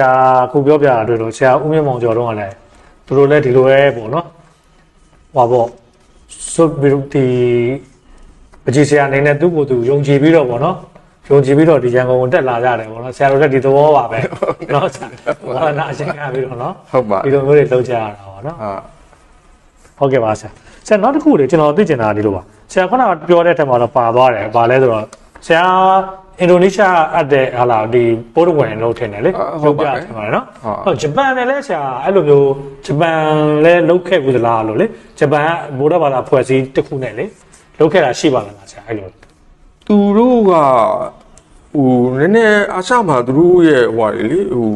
ရာကိုပြောပြတာတွေ့လို့ဆရာဦးမြင့်မောင်ကျော်တော့ကလည်းသူတို့လည်းဒီလိုပဲပေါ့နော်ဟွာပေါ့ဆိုပြီးတော့ဒီပကြီးဆရာအနေနဲ့သူ့ကိုယ်သူယုံကြည်ပြီးတော့ပေါ့နော်ယုံကြည်ပြီးတော့ဒီရန်ကုန်ကိုတက်လာကြတယ်ပေါ့နော်ဆရာတို့လည်းဒီသဘောပါပဲနော်ဆရာဘာသာနာအရှင်းခံပြီးတော့နော်ဟုတ်ပါဒီလိုမျိုးတွေလုပ်ကြရတာပေါ့နော်ဟာဟုတ်ကဲ့ပါဆရာဆရာနောက်တစ်ခုလေကျွန်တော်သိချင်တာဒီလိုပါဆရာခုနကပြောတဲ့အထက်မှာတော့ပါသွားတယ်ပါလဲဆိုတော့ဆရာ အင်ဒိုနီးရှားအပ်တဲ့ဟာလာဒီပိုးတဝင်လို့ထင်တယ်လေရုပ်ပြထင်ပါတယ်နော်ဟုတ်ဂျပန်နဲ့လည်းဆရာအဲ့လိုမျိုးဂျပန်လည်းလုတ်ခဲ့ဘူးသလားလို့လေဂျပန်ကဘိုးတော်ဘာသာဖွဲ့စည်းတစ်ခုနဲ့လေလုတ်ခဲ့တာရှိပါလားဆရာအဲ့လိုသူတို့ကဟိုနည်းနည်းအာရှမှာသူတို့ရဲ့ဟိုဟာလေဟို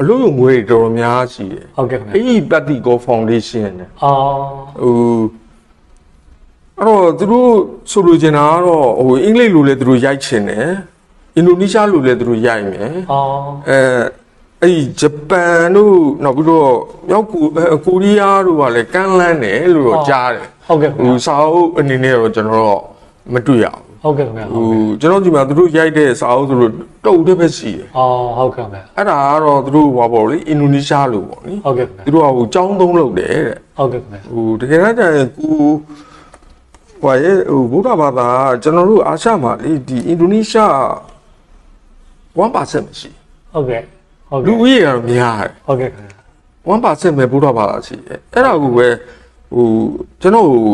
အလို့ရုံငွေတွေတော်တော်များရှိတယ်ဟုတ်ကဲ့ခင်ဗျအဲ့ဒီပတ်တီကောဖောင်ဒေးရှင်းနဲ့အော်ဟို အဲ့တော့သူတို့ဆိုလိုချင်တာကတော့ဟိုအင်္ဂလိပ်လိုလည်းသူတို့ရိုက်ချင်တယ်အင်ဒိုနီးရှားလိုလည်းသူတို့ရိုက်မယ်အော်အဲအဲ့ဒီဂျပန်တို့နောက်ပြီးတော့မြောက်ကိုအဲကိုရီးယားတို့ကလည်းကမ်းလှမ်းတယ်လို့တော့ကြားတယ်ဟုတ်ကဲ့ခင်ဟိုစာအုပ်အနေနဲ့တော့ကျွန်တော်တော့မတွေ့ရဘူးဟုတ်ကဲ့ခင်ဗျဟိုကျွန်တော်ဒီမှာသူတို့ရိုက်တဲ့စာအုပ်ဆိုလို့တုတ်တဲ့ပဲရှိတယ်အော်ဟုတ်ကဲ့ခင်ဗျအဲ့ဒါကတော့သူတို့ဟောပေါ့လေအင်ဒိုနီးရှားလိုပေါ့နိဟုတ်ကဲ့ခင်ဗျသူတို့ကဟိုចောင်းသုံးလုပ်တယ်တဲ့ ဟုတ်ကဲ့ခင်ဗျဟိုတကယ်တမ်းကျရင်ကို ဟိုရဲ့ဟိုဗုဒ္ဓဘာသာကကျွန်တော်တို့အာရှမှာလေဒီအင်ဒိုနီးရှား1%မရှိဟုတ်ကဲ့ဟုတ်လူကဲ့ဦးရေကတော့များတယ်ဟုတ်ကဲ့ခင်ဗျ1%ပဲဗုဒ္ဓဘာသာရှိတယ်အဲ့ဒါကိုပဲဟိုကျွန်တော်ဟို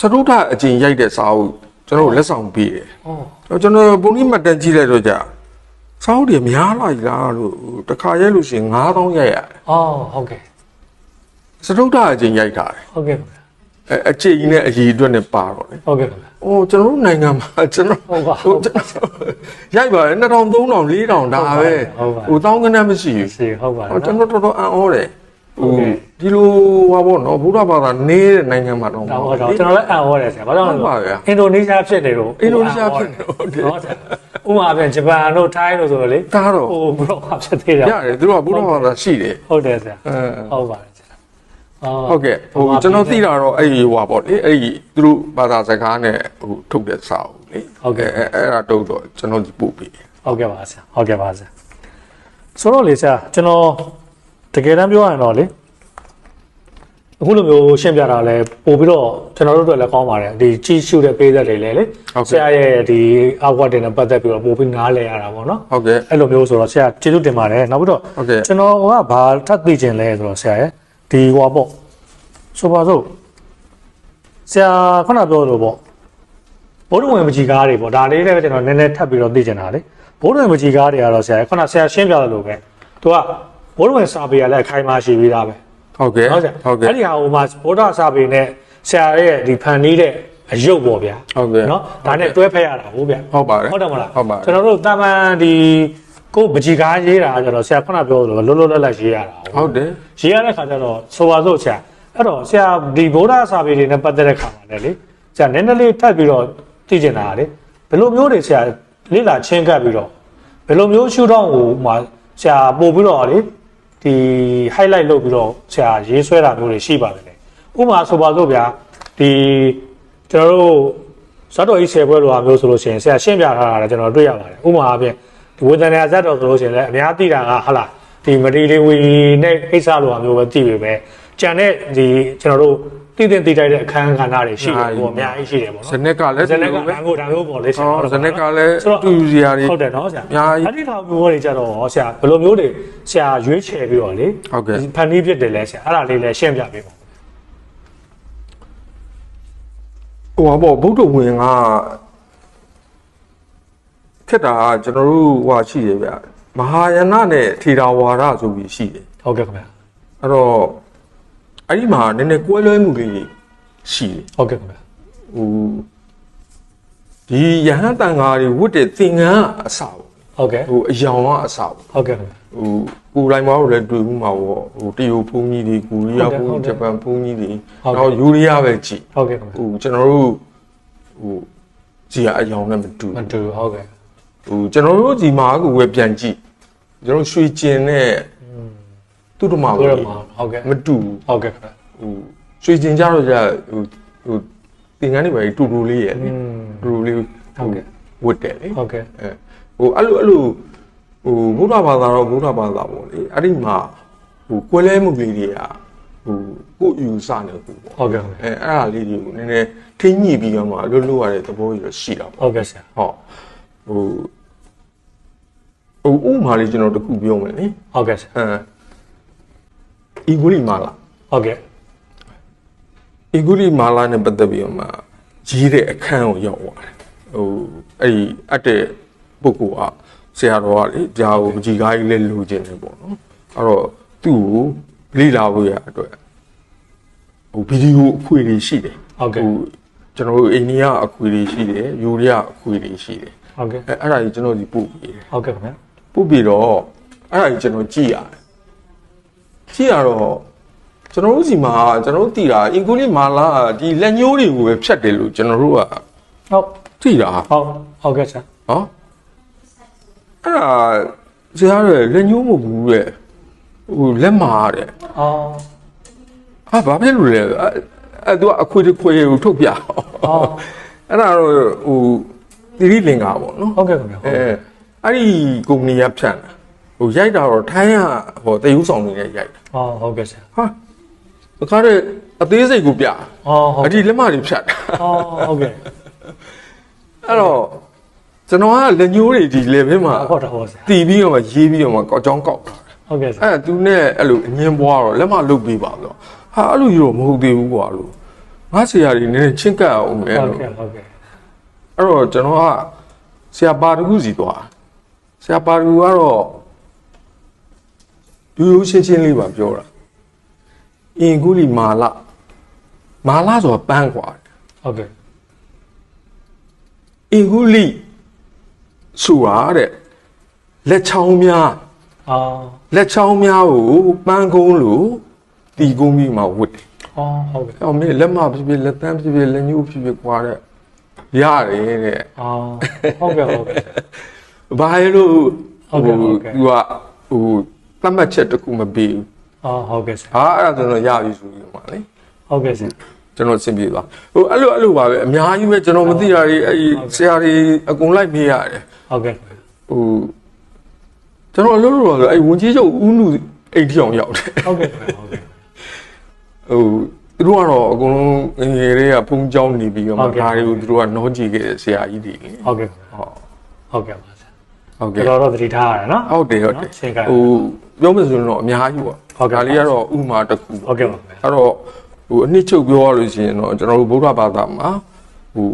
စတုထအကျင့်ရိုက်တဲ့စာအုပ်ကျွန်တော်တို့လက်ဆောင်ပေးတယ်အော်ကျွန်တော်ပုံကြီးမှတ်တမ်းကြည့်လိုက်တော့ကြာစာအုပ်တွေများလိုက်လားလို့ဟိုတစ်ခါရိုက်လို့ရှိရင်9000ရိုက်ရတယ်အော်ဟုတ်ကဲ့စတုထအကျင့်ရိုက်တာတယ်ဟုတ်ကဲ့ခင်ဗျ အဲအကျင့်ကြီးနဲ့အကြီးအတွက်နဲ့ပါတော့လေဟုတ်ကဲ့ခင်ဗျ။အိုးကျွန်တော်တို့နိုင်ငံမှာကျွန်တော်ဟုတ်ပါဟုတ်ပါကျွန်တော်ရိုက်ပါတယ်2000 3000 4000ဒါပဲဟုတ်ပါဟိုတောင်းကနန်းမရှိဘူးစီဟုတ်ပါ။ဟိုကျွန်နော်တော်တော်တော်အံ့ဩတယ်။ဟုတ်ဟိုကဲ့ဒီလိုဟာပေါ့နော်ဘုရားဘာသာနေတဲ့နိုင်ငံမှာတော့တော့တော့ကျွန်တော်လည်းအံ့ဩတယ်ဆရာဘာကြောင့်လဲဟုတ်ပါဗျာအင်ဒိုနီးရှားဖြစ်နေလို့အင်ဒိုနီးရှားဖြစ်နေဟုတ်တယ်နော်ဆရာဥပမာပြန်ဂျပန်တို့ထိုင်းတို့ဆိုတော့လေဒါတော့ဟိုဘရော့ဖြစ်သေးတယ်ရတယ်သူတို့ကဘုရားဘာသာရှိတယ်ဟုတ်တယ်ဆရာအဲဟုတ်ပါတယ်ဆရာအော် ဟုတ်ကဲ့ဟိုကျွန်တော်သိတာတော့အဲ့ဒီဟိုဟာပေါ့လေအဲ့ဒီသူတို့ဘာသာစကားနဲ့ဟိုထုတ်တဲ့စာအုပ်လေဟုတ်ကဲ့အဲ့အဲ့ဒါတော့တော့ကျွန်တော်ဒီပို့ပေးတယ်ဟုတ်ကဲ့ပါဆရာဟုတ်ကဲ့ပါဆရာဆိုတော့လေဆရာကျွန်တော်တကယ်တမ်းပြောရရင်တော့လေအခုလိုမျိုးရှင်းပြတာလဲပို့ပြီးတော့ကျွန်တော်တို့အတွက်လည်းကောင်းပါတယ်ဒီကြီးရှုတဲ့ပေးသက်တွေလည်းလေဆရာရဲ့ဒီအောက်ဝတ်တွေနဲ့ပတ်သက်ပြီးတော့ပို့ပြီးနားလဲရတာပေါ့နော်ဟုတ်ကဲ့အဲ့လိုမျိုးဆိုတော့ဆရာကျေးဇူးတင်ပါတယ်နောက်ပြီးတော့ဟုတ်ကဲ့ကျွန်တော်ကဘာထပ်သိချင်လဲဆိုတော့ဆရာရဲ့ ဒီဟွာပေါ့ဆိုပါစို့ဆရာခုနပြောလို့ပေါ့ဘိုးတော်ဝင်မကြီးကားတွေပေါ့ဒါလေးလည်းကျွန်တော်နည်းနည်းထပ်ပြီးတော့သိချင်တာလေဘိုးတော်ဝင်မကြီးကားတွေကတော့ဆရာခုနဆရာရှင်းပြတယ်လို့ပဲသူကဘိုးတော်ဝင်စာပေကလည်းအခိုင်အမာရှိပြီးသားပဲဟုတ်ကဲ့ဟုတ်ဆရာဟုတ်ကဲ့အဲ့ဒီဟာဟိုမှာဘိုးတော်စာပေနဲ့ဆရာရဲ့ဒီဖန်နီးတဲ့အယုတ်ပေါ့ဗျာဟုတ်ကဲ့နော်ဒါနဲ့တွဲဖက်ရတာဟုတ်ဗျာဟုတ်ပါတယ်ဟုတ်တယ်မလားဟုတ်ပါတယ်ကျွန်တော်တို့တာမန်ဒီ ကိုယ်ပကြီးကားရေးတာကျတော့ဆရာခုနပြောလို့လွတ်လွတ်လပ်လပ်ရေးရတာဟုတ်တယ်ရေးရတဲ့ခါကျတော့ဆိုပါစို့ဆရာအဲ့တော့ဆရာဒီဗုဒ္ဓစာပေတွေနဲ့ပတ်သက်တဲ့ခါမှာလည်းလေဆရာနည်းနည်းလေးထပ်ပြီးတော့သိကျင်တာကလေဘယ်လိုမျိုးတွေဆရာလေ့လာချင်းကပ်ပြီးတော့ဘယ်လိုမျိုးရှုထောင့်ဟိုမှာဆရာပို့ပြီးတော့လေဒီ highlight လုပ်ပြီးတော့ဆရာရေးဆွဲတာမျိုးတွေရှိပါတယ်လေဥပမာဆိုပါစို့ဗျာဒီကျွန်တော်တို့ဇတ်တော်ကြီးဆယ်ပွဲလိုဟာမျိုးဆိုလို့ရှိရင်ဆရာရှင်းပြထားတာလည်းကျွန်တော်တွေ့ရပါတယ်ဥပမာအပြင်ဒီ ဝေဒနာဇတ်တော်ဆိုလို့ရှိရင်လည်းအများသိတာကဟာလားဒီမတီလေးဝီနဲ့ကိစ္စလိုဟာမျိုးပဲသိပြီပဲကြံတဲ့ဒီကျွန်တော်တို့တည်တင်တည်တိုက်တဲ့အခန်းကဏ္ဍတွေရှိတယ်ပေါ့အများကြီးရှိတယ်ပေါ့ဇနော်နက်ကလည်းဇနက်ကဒါမျိုးဒါမျိုးပေါ့လေဆရာဟောဇနက်ကလည်းဆိုတော့တူစီရာတွေဟုတ်တယ်နော်ဆရာအများကြီးအဲ့ဒီထောင်မျိုးတွေကြတော့ဆရာဘယ်လိုမျိုးတွေဆရာရွေးချယ်ပြီးတော့လေဟုတ်ကဲ့ဒီဖန်တီးဖြစ်တယ်လဲဆရာအဲ့ဒါလေးလည်းရှင်းပြပေးပါဦးဟိုဟာပေါ့ဗုဒ္ဓဝင်က ခက်တာကကျွန်တော်တို့ဟိုဟာရှိတယ်ဗျမဟာယာနနဲ့ထေရဝါဒဆိုပြီးရှိတယ်ဟုတ်ကဲ့ခင်ဗျာအဲ့တော့အဲ့ဒီမှာနည်းနည်းကွဲလွဲမှုလေးရှိတယ်ဟုတ်ကဲ့ခင်ဗျာဟိုဒီယဟန်တန်ဃာတွေဝတ်တဲ့သင်္ကန်းကအစပေါ့ဟုတ်ကဲ့ဟိုအယောင်ကအစပေါ့ဟုတ်ကဲ့ခင်ဗျာဟိုကိုယ်တိုင်းမှာလည်းတွေ့မှုမှာပေါ့ဟိုတရုတ်ဘုန်းကြီးတွေကိုရီးယားဘုန်းကြီးဂျပန်ဘုန်းကြီးတွေနောက်ယူရီးယားပဲကြည်ဟုတ်ကဲ့ခင်ဗျာဟိုကျွန်တော်တို့ဟိုကြီးကအယောင်နဲ့မတူမတူဟုတ်ကဲ့ ဟိုကျွန်တော်တို့ကြီးမှာကိုပဲပြန်ကြည့်ကျွန်တော်ရွှေကျင်နဲ့သူ့တမ ဆို ကို တော့မှာဟုတ်ကဲ့ မတူ ဟုတ်ကဲ့ခင်ဗျာ ဟိုရွှေကျင်ကြတော့じゃဟိုဟိုသင်္ကန်းတွေပဲတူတူလေးရဲ့လေ อืม တူတူလေး ဟုတ်ကဲ့ ဝတ်တယ်လေ ဟုတ်ကဲ့ အဲဟိုအဲ့လိုအဲ့လိုဟ ဟိုဘုရားဘာသာတော့ဘုရားဘာသာပေါ့လေအဲ့ဒီမှာဟိုကွဲလဲမှုလေးတွေကဟိုကိုယ်ယူဆနေဟိုပေါ့ ဟုတ်ကဲ့ဟုတ်ကဲ့ အဲအဲ့ဒါလေးတွေကိုနည်းနည်းထိညှိပြီးတော့မှလွတ်လွတ်ရတဲ့သဘောကြီးတော့ရှိတာပေါ့ ဟုတ်ကဲ့ဆရာ ဟော ဟိုဟိုဥပမာလေးကျွန်တော်တစ်ခုပြောမယ်လေဟုတ်ကဲ့ဆရာအဲအီဂူလီမာလာဟုတ်ကဲ့အီဂူလီမာလာနဲ့ပတ်သက်ပြီးတော့မှရေးတဲ့အခန်းကိုရောက်သွားတယ်ဟိုအဲ့ဒီအပ်တဲ့ပုဂ္ဂိုလ်ကဆရာတော်ကလေဂျာကိုပကြီးကားကြီးလေးလူကျင်တယ်ပေါ့နော်အဲ့တော့သူ့ကိုလေ့လာဖို့ရအတွက်ဟိုဗီဒီယိုအခွေတွေရှိတယ်ဟုတ်ကဲ့ကျွန်တော်တို့အိန္ဒိယအခွေတွေရှိတယ်ယူရီးယားအခွေတွေရှိတယ် ဟုတ်ကဲ့အဲအဲ့ဒါကြီးကျွန်တော်ဒီပို့ပေးတယ်ဟုတ်ကဲ့ခင်ဗျာပို့ပြီးတော့အဲ့ဒါကြီးကျွန်တော်ကြည့်ရတယ်ကြည့်ရတော့ကျွန်တော်တို့စီမှာကျွန်တော်တို့တည်တာအင်ကူလီမာလာဒီလက်ညှိုးတွေကိုပဲဖြတ်တယ်လို့ကျွန်တော်တို့ကဟုတ်တည်တာဟုတ်ဟုတ်ကဲ့ဆရာနော်အဲ့ဒါဆရာရဲ့လက်ညှိုးမဟုတ်ဘူးတဲ့ဟိုလက်မာတဲ့အော်ဟာဘာဖြစ်လို့လဲအဲ့အဲ့သူကအခွေတစ်ခွေကိုထုတ်ပြအော်အဲ့ဒါတော့ဟို တိရိလင်္ကာပေါ့နော်ဟုတ်ကဲ့ခင်ဗျာအဲအဲ့ဒီကုမ္ပဏီကဖြန့်တာဟိုရိုက်တာတော့ထိုင်းကဟိုတယူဆောင်နေနဲ့ရိုက်တာအော်ဟုတ်ကဲ့ဆရာဟာတခါတည်းအသေးစိတ်ကိုပြအော်ဟုတ်အဒီလက်မတွေဖြတ်တာအော်ဟုတ်ကဲ့အဲ့တော့ကျွန်တော်ကလက်ညှိုးတွေဒီ level မှာဟုတ်တော့ဟုတ်ဆရာတီးပြီးတော့မှရေးပြီးတော့မှကောက်ကြောင်းကောက်တာဟုတ်ကဲ့ဆရာအဲ့ဒါသူနဲ့အဲ့လိုအငင်းပွားတော့လက်မလုတ်ပေးပါဆိုတော့ဟာအဲ့လိုကြီးတော့မဟုတ်သေးဘူးကွာလို့ငါဆရာကြီးနည်းနည်းချင်းကပ်အောင်မယ်ဟုတ်လို့ကဲ့ဟုတ်ကဲ့ အဲ့တော့ကျွန်တော်ကဆရာပါတခုစီသွားဆရာပါတခုကတော့ရိုးရိုးရှင်းရှင်းလေးပါပြောတာအင်ကူလီမာလာမာလာဆိုတာပန်းกว่า ဟုတ်ကဲ့ အင်ကူလီဆိုတာတဲ့လက်ချောင်းများ အော် လက်ချောင်းများကိုပန်းကုန်းလို့တီကုန်းပြီးမှဝတ်တယ် အော်ဟုတ်ကဲ့ ။အော်မင်းလက်မဖြစ်ဖြစ်လက်တန်းဖြစ်ဖြစ်လက်ညှိုးဖြစ်ဖြစ်ကွာတဲ့ ရတယ်တဲ့အော်ဟုတ်ကဲ့ဟုတ်ကဲ့ဆရာ။ဘာလို့ဟုတ်ကဲ့ဟုတ်ကဲ့သူကဟိုသတ်မှတ်ချက်တစ်ခုမပေးဘူးအော်ဟုတ်ကဲ့ဆရာ။ဟာအဲ့ဒါဆိုတော့ရပြီဆိုပြီးမှလေဟုတ်ကဲ့ဆရာကျွန်တော်အဆင်ပြေသွား။ဟိုအဲ့လိုအဲ့လိုပါပဲအများကြီးပဲကျွန်တော်မသိတာတွေအဲ့ဒီဆရာတွေအကုန်လိုက်မေးရတယ်ဟုတ်ကဲ့။ဟိုကျွန်တော်အလုပ်လုပ်တော့ဆိုအဲ့ဝန်ကြီးချုပ်ဦးနုအိတ်ထီအောင်ရောက်တယ်ဟုတ်ကဲ့ဟုတ်ကဲ့။ဟို သူတို့ကတော့အကုန်လုံးငယ်ငယ်လေးကဖုန်းကြောင်းနေပြီးတော့မှဟုတ်ကဲ့ဒါတွေကိုသူတို့ကနှောကြည့်ခဲ့တဲ့ဆရာကြီးတွေလေဟုတ်ကဲ့။ဟောဟုတ်ကဲ့ပါဆရာဟုတ်ကျွန်ကဲ့တော်တော့သတိထားရတယ်နော်ဟုတ်တယ်ဟုတ်တယ်ရှင်းကဟိုပြောမယ်ဆိုရင်တော့အများကြီးပေါ့ဟုတ်ကဲ့ဒါလေးကတော့ဥပမာတစ်ခုဟုတ်ကဲ့ပါခင်ဗျာအဲ့တော့ဟိုအနှစ်ချုပ်ပြောရလို့ရှိရင်တော့ကျွန်တော်တို့ဗုဒ္ဓဘာသာမှာဟို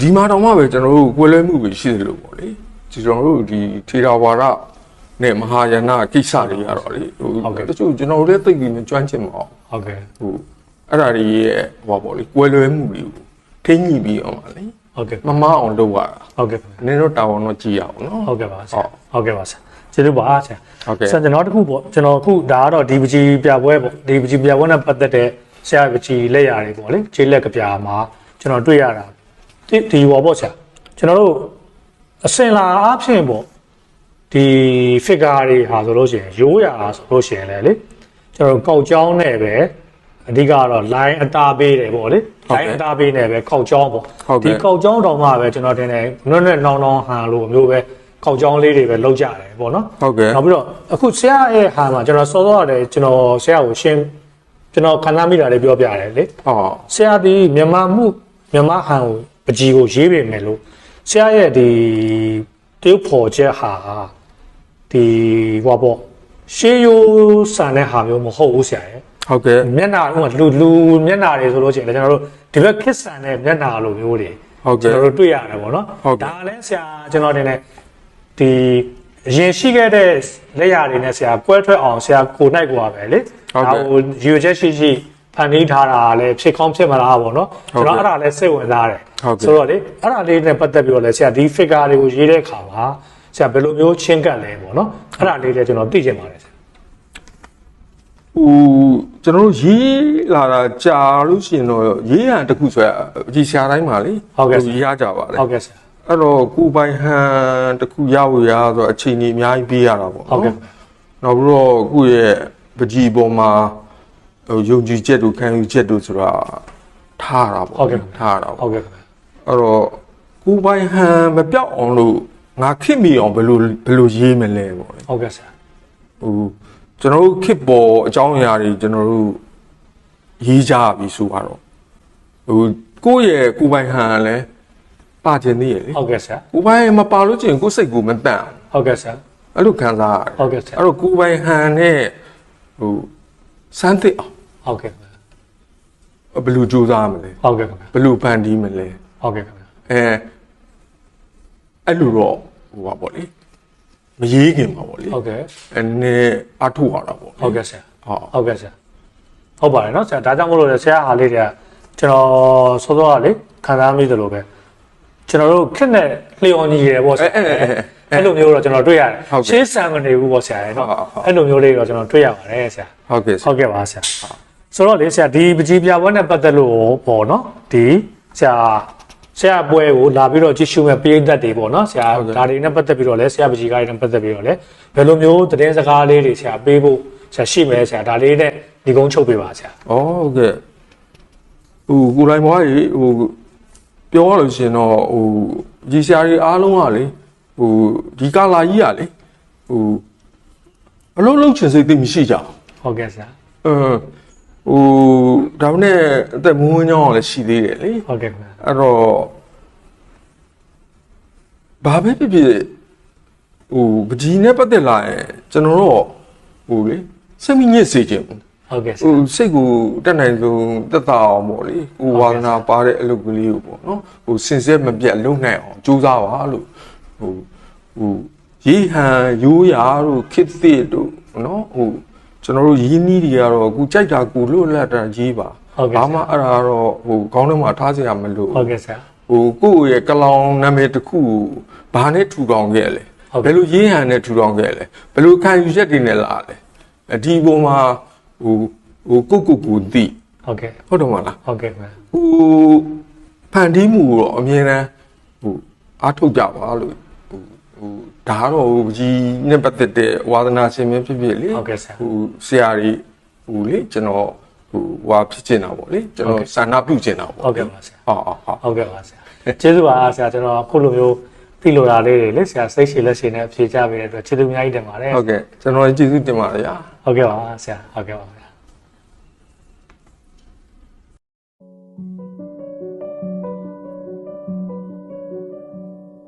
ဒီမှာတော့မှပဲကျွန်တော်တို့ကွယ်လွဲမှုတွေရှိတယ်လို့ပေါ့လေဒီကျွန်တော်တို့ဒီထေရဝါဒ နဲ့မဟာယာနကိစ္စတွေကတော့လေဟိုတချို့ကျွန်တော်တို့လည်းသိပြီးမကျွမ်းကျင်ပါဘူးဟုတ်ကဲ့ဟိုအဲ့ဒါတွေရဲ့ဟိုပါပေါ့လေကွယ်လွဲမှုတွေကိုထိညှိပြီးအောင်ပါလေဟုတ်ကဲ့မမအောင်လုပ်ရတာဟုတ်ကဲ့နင်တို့တာဝန်တော့ကြည့်ရအောင်နော်ဟုတ်ကဲ့ပါဆရာဟုတ်ကဲ့ပါဆရာကျေးဇူးပါဆရာဟုတ်ကဲ့ဆရာကျွန်တော်တခုပေါ့ကျွန်တော်အခုဒါကတော့ဒီပကြီးပြပွဲပေါ့ဒီပကြီးပြပွဲနဲ့ပတ်သက်တဲ့ဆရာပကြီးလက်ရာတွေပေါ့လေခြေလက်ကပြာမှာကျွန်တော်တွေ့ရတာဒီဒီဘောပေါ့ဆရာကျွန်တော်တို့အစင်လာအားဖြင့်ပေါ့ ဒီ figure တွေဟာဆိုလို့ရှိရင်ရိုးရာဆိုလို့ရှိရင်လည်းလေကျွန်တော်တို့ကောက်ကြောင်းနဲ့ပဲအဓိကတော့ line အတားပေးတယ်ပေါ့လေ line အတားပေးနေပဲကောက်ကြောင်းပေါ့ဟုတ်ကဲ့ဒီကောက်ကြောင်းတောင်မှပဲကျွန်တော်တင်တယ်နွတ်နဲ့နောင်နောင်ဟန်လို့မျိုးပဲကောက်ကြောင်းလေးတွေပဲလောက်ကြတယ်ပေါ့နော်ဟုတ်ကဲ့နောက်ပြီးတော့အခုဆရာရဲ့ဟာမှာကျွန်တော်စောစောရတယ်ကျွန်တော်ဆရာကိုရှင်းကျွန်တော်ခံစားမိတာလေးပြောပြတယ်လေဟောဆရာဒီမြန်မာမှုမြန်မာဟန်ကိုပကြီးကိုရေးပေမယ်လို့ဆရာရဲ့ဒီတရုတ်ဖော်ချက်ဟာ ဒီဟောပေါ့ရှေးရိုးဆန်တဲ့ဟာမျိုးမဟုတ်ဘူးဆရာရဲ့ဟုတ်ကဲ့မျက်နှာဥပမာလူလူမျက်နှာတွေဆိုလို့ရှိရင်လည်းကျွန်တော်တို့ဒီဘက်ခစ်ဆန်တဲ့မျက်နှာလိုမျိုးတွေဟုတ်ကျွန်ကဲ့တော်တို့တွေ့ရတယ်ပေါ့နော်ဟုတ်ကဲ့ဒါလည်းဆရာကျွန်တော်တင်တယ်ဒီအရင်ရှိခဲ့တဲ့လက်ရာတွေနဲ့ဆရာကွဲထွက်အောင်ဆရာကိုနိုင်ကိုပါပဲလေဟုတ်ကဲ့ဟိုယူချက်ရှိရှိဖန်တီးထားတာလည်းဖြစ်ကောင်းဖြစ်မလားပေါ့နော်ဟုတ်ကျွန်ကဲ့တော်အဲ့ဒါလည်းစိတ်ဝင်စားတယ်ဟုတ်ကဲ့ဆိုတော့လေအဲ့ဒါလေးနဲ့ပတ်သက်ပြီးတော့လည်းဆရာဒီ figure တွေကိုရေးတဲ့အခါမှာ ဆရာဘယ်လိုမျိုးချင်းကပ်လဲပေါ့နော်အဲ့ဒါလေးလည်းကျွန်တော်သိချင်ပါတယ်ဆရာဟိုကျွန်တော်တို့ရေးလာတာကြာလို့ရှိရင်တော့ရေးရန်တစ်ခုဆိုရအကြီးဆရာတိုင်းပါလေဟုတ်ကဲ့ဟိုရကြပါတယ်ဟုတ်ကဲ့ဆရာအဲ့တော့ကိုယ်ပိုင်ဟန်တစ်ခုရဖို့ရဆိုတော့အချိန်ကြီးအများကြီးပေးရတာပေါ့ဟုတ်ကဲ့နောက်ပြီးတော့ကိုယ့်ရဲ့ပကြီးပေါ်မှာဟိုယုံကြည်ချက်တို့ခံယူချက်တို့ဆိုတာထားရတာပေါ့ဟုတ်ကဲ့ထားရတာပေါ့ဟုတ်ကဲ့အဲ့တော့ကိုယ်ပိုင်ဟန်မပြောက်အောင်လို့ ငါခင်မိအောင်ဘယ်လိုဘယ်လိုရေးမလဲပေါ့လေဟုတ်ကဲ့ဆရာဟိုကျွန်တော်တို့ခစ်ပေါ်အကြောင်းအရာတွေကျွန်တော်တို့ရေးကြပြီဆိုတော့ဟိုကိုယ့်ရဲ့ကိုယ်ပိုင်ဟန်ကလည်းပါခြင်းသေးရဲ့လေဟုတ်ကဲ့ဆရာကိုယ်ပိုင်မပါလို့ချင်းကိုယ်စိတ်ကိုမတန့်ဘူးဟုတ်ကဲ့ဆရာအဲ့လိုခံစားရတယ်ဟုတ်ကဲ့ဆရာအဲ့တော့ကိုယ်ပိုင်ဟန်နဲ့ဟိုစမ်းသစ်အောင်ဟုတ်ကဲ့ခင်ဗျာဘယ်လိုကြိုးစားမလဲဟုတ်ကဲ့ခင်ဗျာဘယ်လိုဖန်တီးမလဲဟုတ်ကဲ့ခင်ဗျာအဲ အဲ့လိုတော့ဟိုပါပေါ့လေမရေးခင်ပါပေါ့လေဟုတ်ကဲ့အဲနဲ့အထုတ်ရတာပေါ့လေဟုတ်ကဲ့ဆရာဟုတ်ဟုတ်ကဲ့ဆရာဟုတ်ပါတယ်နော်ဆရာဒါကြောင့်မို့လို့လေဆရာအားလေးတွေကကျွန်တော်စောစောကလေခံစားမိသလိုပဲကျွန်တော်တို့ခက်နဲ့လျော်ညီရယ်ပေါ့ဆရာအဲအဲအဲအဲအဲ့လိုမျိုးတော့ကျွန်တော်တွေ့ရတယ်ဟုတ်ကဲ့ရှေးဆန်မနေဘူးပေါ့ဆရာရဲ့နော်ဟုတ်ဟုတ်အဲ့လိုမျိုးလေးတော့ကျွန်တော်တွေ့ရပါတယ်ဆရာဟုတ်ကဲ့ဆဟုရာတ်ကဲ့ပါဆရာဆိုတော့လေဆရာဒီပကြီးပြပွဲနဲ့ပတ်သက်လို့ပေါ့နော်ဒီဆရာ ဆရာပွဲကိုလာပြီးတော့ကြည့်ရှုမဲ့ပြည်သက်တွေပေါ့နော်ဆရာဒါတွေနဲ့ပတ်သက်ပြီးတော့လဲဆရာပကြီးကားတွေနဲ့ပတ်သက်ပြီးတော့လဲဘယ်လိုမျိုးသတင်းစကားလေးတွေဆရာပေးဖို့ဆရာရှိမယ်ဆရာဒါလေးနဲ့ဒီကုန်းချုပ်ပေးပါဆရာဩဟုတ်ကဲ့ဟိုကိုယ်တိုင်ဘွားကြီးဟိုပြောရလို့ရှရင်တော့ဟိုဒီဆရာကြီးအားလုံးကလေဟိုဒီကာလာကြီးကလေဟိုအလုံးလုံးချင်စိတ်သိပ်မရှိကြဘူးဟုတ်ကဲ့ဆရာအင်း ဟိုဒါနဲ့အသက်မွေးညောင်းအောင်လည်းရှိသေးတယ်လေဟုတ်ကဲ့ခင်ဗျာအဲ့တော့ဘာပဲဖြစ်ဖြစ်ဟိုပကြီးနဲ့ပတ်သက်လာရင်ကျွန်တော်တို့ဟိုလေစိတ်မညစ်စေခြင်းဘူးဟုတ်ကဲ့ဆဟိုရာစိတ်ကိုတက်နိုင်ဆုံးတက်တာအောင်ပေါ့လေဟိုဝါသနာပါတဲ့အလုပ်ကလေးကိုပေါ့နော်ဟိုစင်စစ်မပြတ်လုံနိုင်အောင်ကြိုးစားပါလို့ဟိုဟိုရေဟန်ရိုးရာတို့ခစ်သစ်တို့နော်ဟို ကျွန်တော်တို့ရင်းနှီးတွေကတော့အခုကြိုက်တာကိုလွတ်လပ်တာရေးပါဟုတ်ကဲ့ဘာမှအဲ့ဒါတော့ဟိုခေါင်းထဲမှာထားစရာမလိုဟုတ်ကဲ့ဆရာဟိုကိုယ့်ရဲ့ကလောင်နာမည်တစ်ခုကိုဘာနဲ့ထူထောင်ခဲ့လဲဟုတ်ကဲ့ဘယ်လိုရင်းဟန်နဲ့ထူထောင်ခဲ့လဲဘယ်လိုခံယူချက်တွေနဲ့လာလဲအဒီပုံမှာဟိုဟိုကိုယ့်ကိုယ်ကိုသိဟုတ်ကဲ့ဟုတ်တယ်မလားဟုတ်ကဲ့ခင်ဗျာဟိုဖန်တီးမှုတော့အမြဲတမ်းဟိုအားထုတ်ကြပါလို့ဟိုဟို ဒါကတော့ဟိုကြီးနဲ့ပတ်သက်တဲ့ဝါသနာရှင်ပဲဖြစ်ဖြစ်လေဟုတ်ကဲ့ဆရာဟိုဆရာကြီးဟိုလေကျွန်တော်ဟိုဟွာဖြစ်ချင်တာပေါ့လေကျွန်ဟုတ်တော်ကဲ့စာနာပြုချင်တာပေါ့ဟုတ်ကဲ့ပါဆရာဟုတ်ဟုတ်ဟုတ်ဟုတ်ကဲ့ပါဆရာကျေးဇူးပါဆရာကျွန်တော်အခုလိုမျိုးသိလိုတာလေးတွေလေဆရာစိတ်ရှည်လက်ရှည်နဲ့ဖြေကြပေးတဲ့အတွက်ကျေးဇူးအများကြီးတင်ပါတယ်ဟုတ်ကဲ့ကျွန်တော်ကျေးဇူးတင်ပါတယ်ဗျာဟုတ်ကဲ့ပါဆရာဟုတ်ကဲ့ပါ